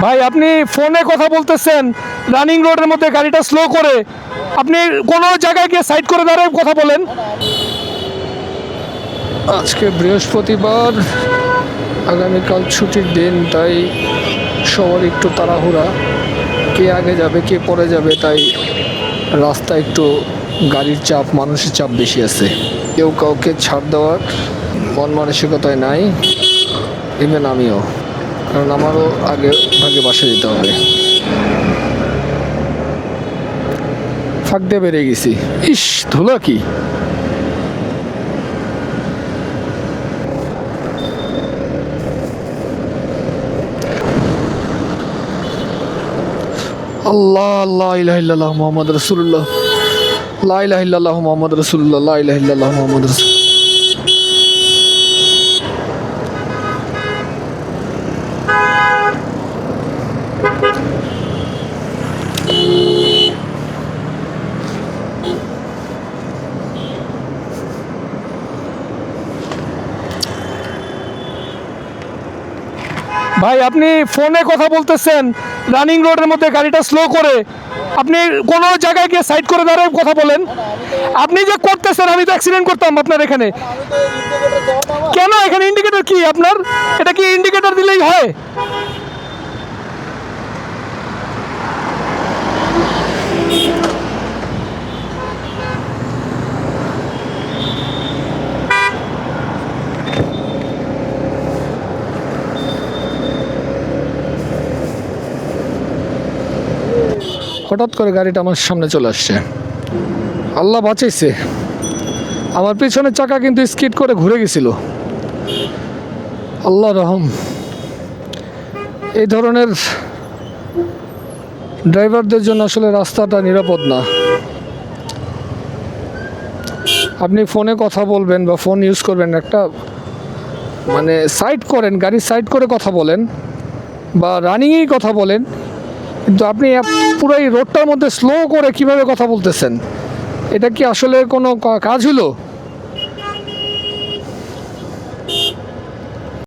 ভাই, আপনি ফোনে কথা বলতেছেন রানিং রোডের মধ্যে গাড়িটা স্লো করে। আপনি কোনো জায়গায় গিয়ে সাইড করে দাঁড়ায় কথা বলেন। আজকে বৃহস্পতিবার, আগামীকাল ছুটির দিন, তাই সবার একটু তাড়াহুড়া। কে আগে যাবে, কে পরে যাবে, তাই রাস্তা একটু গাড়ির চাপ মানুষের চাপ বেশি আছে। কেউ কাউকে ছাড় দেওয়ার মন মানসিকতায় নাই ইভেন আমিও। কারণ আমারও আগে আগে বাসা যেতে হবে। ফাঁক দিয়ে বেরিয়ে গেছি। ইস, ধুলো কি? আল্লাহ আল্লাহ, ইলাহ ইল্লাল্লাহ মোহাম্মদ রসুল্লাহ লা ইলাহ ইল্লাল্লাহ মোহাম্মদ রসুল্লাহ লা ইলাহ ইল্লাল্লাহ মোহাম্মদ রসুল ভাই, আপনি ফোনে কথা বলতেছেন রানিং রোডের মধ্যে গাড়িটা স্লো করে। আপনি কোনো জায়গায় গিয়ে সাইড করে দাঁড়ায় কথা বলেন। আপনি যে করতেছেন, আমি তো অ্যাক্সিডেন্ট করতাম আপনার এখানে। কেন? এখানে ইন্ডিকেটর কি আপনার? এটা কি ইন্ডিকেটর দিলেই হয়? হঠাৎ করে গাড়িটা আমার সামনে চলে আসছে। আল্লাহ বাঁচাইছে। আমার পিছনের চাকা কিন্তু স্কিড করে ঘুরে গেছিল। আল্লাহ রহম। এই ধরনের ড্রাইভারদের জন্য আসলে রাস্তাটা নিরাপদ না। আপনি ফোনে কথা বলবেন বা ফোন ইউজ করবেন, একটা মানে সাইড করেন, গাড়ি সাইড করে কথা বলেন বা রানিংয়েই কথা বলেন কিন্তু আপনি পুরো এই রোডটার মধ্যে স্লো করে কীভাবে কথা বলতেছেন? এটা কি আসলে কোনো কাজ হলো?